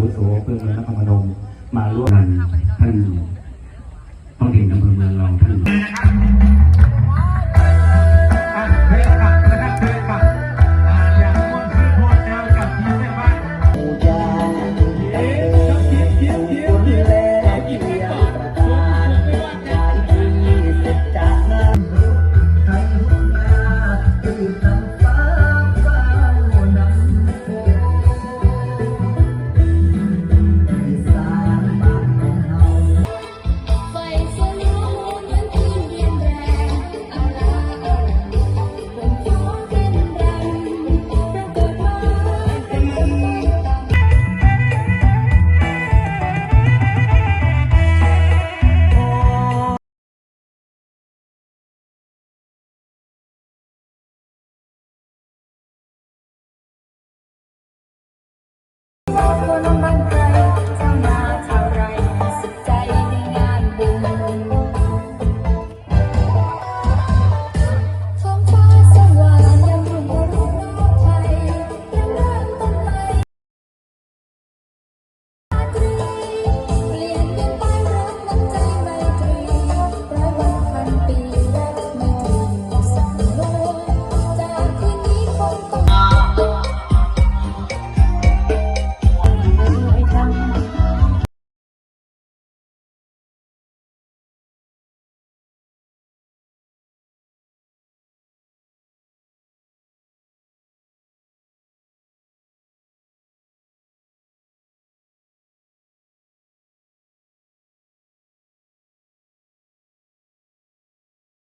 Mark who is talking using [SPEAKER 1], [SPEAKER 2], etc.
[SPEAKER 1] วุโสเพื่อนเมืองนครพนมมาร่วมท่าน
[SPEAKER 2] Thank you.